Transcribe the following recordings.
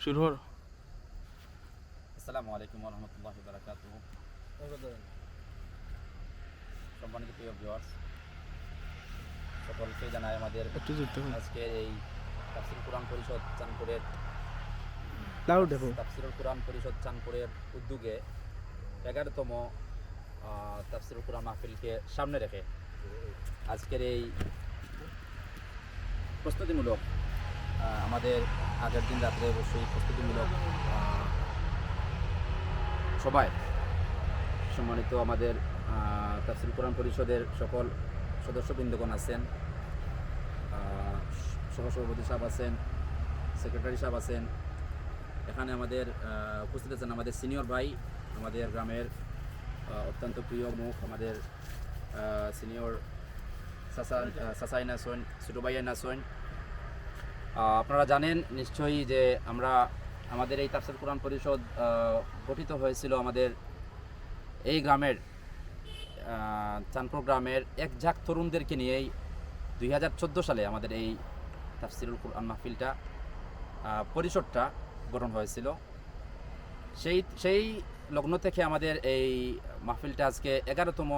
শুরু হর আসসালামু আলাইকুম রহমতুল্লাহ বারাকাতু সম্মানিত প্রিয় ভিউয়ার্স সকলকে জানাই আমাদের আজকের এই তাফসির কোরআন পরিষদ দেখো তাফসিরুল কোরআন পরিষদ চাঁদপুরের উদ্যোগে এগারোতম তাফসিরুল কোরআন মাহফিলকে সামনে রেখে আজকের এই প্রস্তুতিমূলক আমাদের আগের দিন রাত্রে অবশ্যই প্রস্তুতিমূলক সবাই সম্মানিত আমাদের আহ, তাফসিরুল কোরআন পরিষদের সকল সদস্যবৃন্দগণ আছেন সহসভাপতি সাহেব আছেন সেক্রেটারি সাহেব আছেন এখানে আমাদের উপস্থিত আছেন আমাদের সিনিয়র ভাই আমাদের গ্রামের অত্যন্ত প্রিয় মুখ আমাদের সিনিয়র সাসাই নাসন ছোটো ভাইয়া নাসন আপনারা জানেন নিশ্চয়ই যে আমরা আমাদের এই তাফসির কোরআন পরিষদ গঠিত হয়েছিল আমাদের এই গ্রামের আহ, চাঁদপুর গ্রামের এক ঝাঁক তরুণদেরকে নিয়েই দুই হাজার চোদ্দ সালে আমাদের এই তাফসিরুল কোরআন মাহফিলটা পরিষদটা গঠন হয়েছিল। সেই সেই লগ্ন থেকে আমাদের এই মাহফিলটা আজকে এগারোতম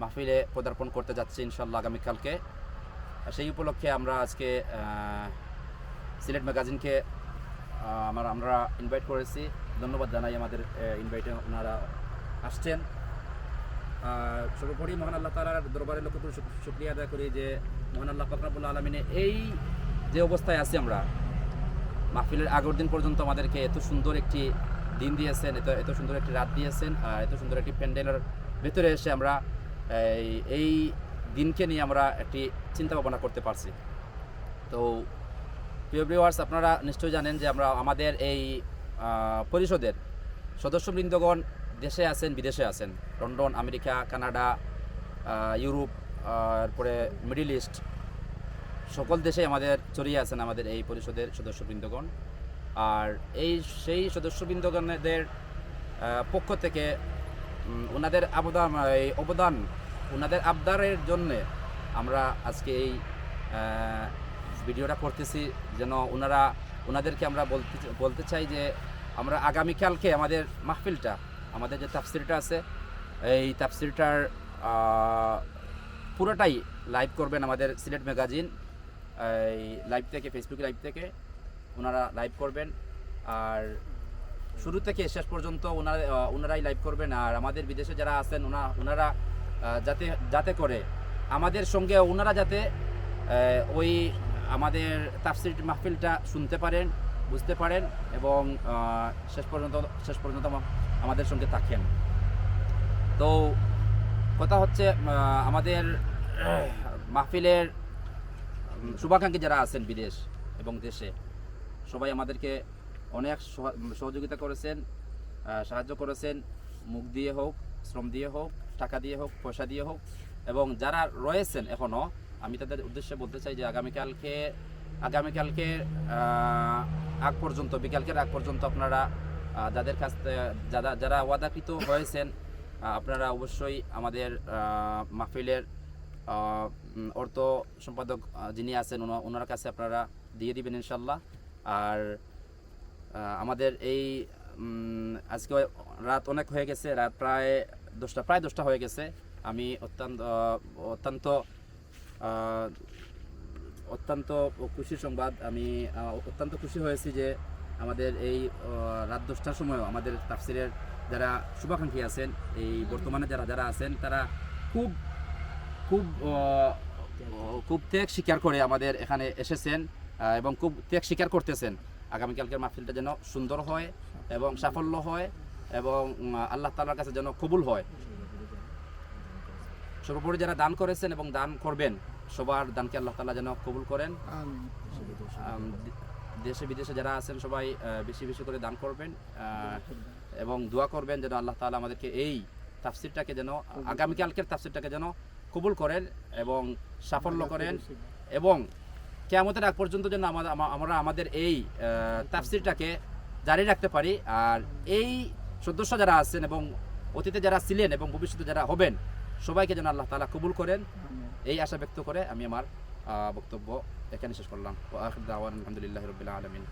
মাহফিলে পদার্পণ করতে যাচ্ছি ইনশাল্লাহ আগামীকালকে। সেই উপলক্ষে আমরা আজকে সিলেট ম্যাগাজিনকে আমার, আমরা ইনভাইট করেছি। ধন্যবাদ জানাই আমাদের ইনভাইটে ওনারা আসছেন। সর্বোপরি মহান আল্লাহ তালার দরবারে লক্ষ্য করে শুক্রিয়া আদায় করি যে মহান আল্লাহ ফাকরাবুল্লাহ আলমিনে এই যে অবস্থায় আছি আমরা, মাহফিলের আগের দিন পর্যন্ত আমাদেরকে এত সুন্দর একটি দিন দিয়েছেন, এত এত সুন্দর একটি রাত দিয়েছেন, আর এত সুন্দর একটি প্যান্ডেলের ভেতরে এসে আমরা এই দিনকে নিয়ে আমরা একটি চিন্তা ভাবনা করতে পারছি। তো প্রিয় ভিউয়ার্স আপনারা নিশ্চয়ই জানেন যে আমরা আমাদের এই পরিষদের সদস্যবৃন্দগণ দেশে আছেন বিদেশে আছেন। London America Canada Europe uh, এরপরে মিডিল ইস্ট সকল দেশে আমাদের ছড়িয়ে আছেন আমাদের এই পরিষদের সদস্যবৃন্দগণ। আর এই সেই সদস্যবৃন্দগণদের পক্ষ থেকে ওনাদের অবদান এই অবদান ওনাদের আবদারের জন্যে আমরা আজকে এই ভিডিওটা করতেছি, যেন ওনারা, ওনাদেরকে আমরা বলতে বলতে চাই যে আমরা আগামীকালকে আমাদের মাহফিলটা, আমাদের যে তাফসিরটা আছে, এই তাফসিরটার পুরোটাই লাইভ করবেন আমাদের সিলেট ম্যাগাজিন, এই লাইভ থেকে, ফেসবুক লাইভ থেকে ওনারা লাইভ করবেন। আর শুরু থেকে শেষ পর্যন্ত ওনারা ওনারাই লাইভ করবেন। আর আমাদের বিদেশে যারা আছেন, ওনা, ওনারা যাতে যাতে করে আমাদের সঙ্গে ওনারা যাতে ওই আমাদের তাফসির মাহফিলটা শুনতে পারেন, বুঝতে পারেন এবং শেষ পর্যন্ত শেষ পর্যন্ত আমাদের সঙ্গে থাকেন। তো কথা হচ্ছে আমাদের মাহফিলের শুভাকাঙ্ক্ষী যারা আছেন বিদেশ এবং দেশে, সবাই আমাদেরকে অনেক সহ- সহযোগিতা করেছেন সাহায্য করেছেন, মুখ দিয়ে হোক, শ্রম দিয়ে হোক, টাকা দিয়ে হোক, পয়সা দিয়ে হোক এবং যারা রয়েছেন এখনও আমি তাদের উদ্দেশ্যে বলতে চাই যে আগামীকালকে আগামীকালকে আগ পর্যন্ত, বিকালকের আগ পর্যন্ত আপনারা যাদের কাছ যারা যারা ওয়াদাকৃত হয়েছেন আপনারা অবশ্যই আমাদের মাহফিলের অর্থ সম্পাদক যিনি আছেন, ওনা- ওনার কাছে আপনারা দিয়ে দিবেন ইনশাল্লাহ। আর আমাদের এই আজকে রাত অনেক হয়ে গেছে, রাত প্রায় দশটা প্রায় দশটা হয়ে গেছে। আমি অত্যন্ত অত্যন্ত অত্যন্ত খুশির সংবাদ। আমি অত্যন্ত খুশি হয়েছি যে আমাদের এই রাত দশটার সময়ও আমাদের তাফসিরের যারা শুভাকাঙ্ক্ষী আছেন, এই বর্তমানে যারা যারা আছেন, তারা খুব খুব খুব ত্যাগ স্বীকার করে আমাদের এখানে এসেছেন এবং খুব ত্যাগ স্বীকার করতেছেন। আগামীকালকের মাহফিলটা যেন সুন্দর হয় এবং সাফল্য হয় এবং আল্লাহ তালার কাছে যেন কবুল হয়। সর্বোপরি যারা দান করেছেন এবং দান করবেন সবার দানকে আল্লাহ তালা যেন কবুল করেন। দেশে বিদেশে যারা আছেন সবাই বেশি বেশি করে দান করবেন এবং দোয়া করবেন যেন আল্লাহ তালা আমাদেরকে এই তাফসিরটাকে যেন আগামীকালকের তাফসিরটাকে যেন কবুল করেন এবং সাফল্য করেন এবং কেয়ামতের আগ পর্যন্ত যেন আমাদের আমরা আমাদের এই তাফসিরটাকে জারি রাখতে পারি। আর এই সদস্য যারা আছেন এবং অতীতে যারা ছিলেন এবং ভবিষ্যতে যারা হবেন সবাইকে যেন আল্লাহ তালা কবুল করেন। এই আশা ব্যক্ত করে আমি আমার আহ, বক্তব্য এখানে শেষ করলাম। আলহামদুলিল্লাহ রবিল আলমিন।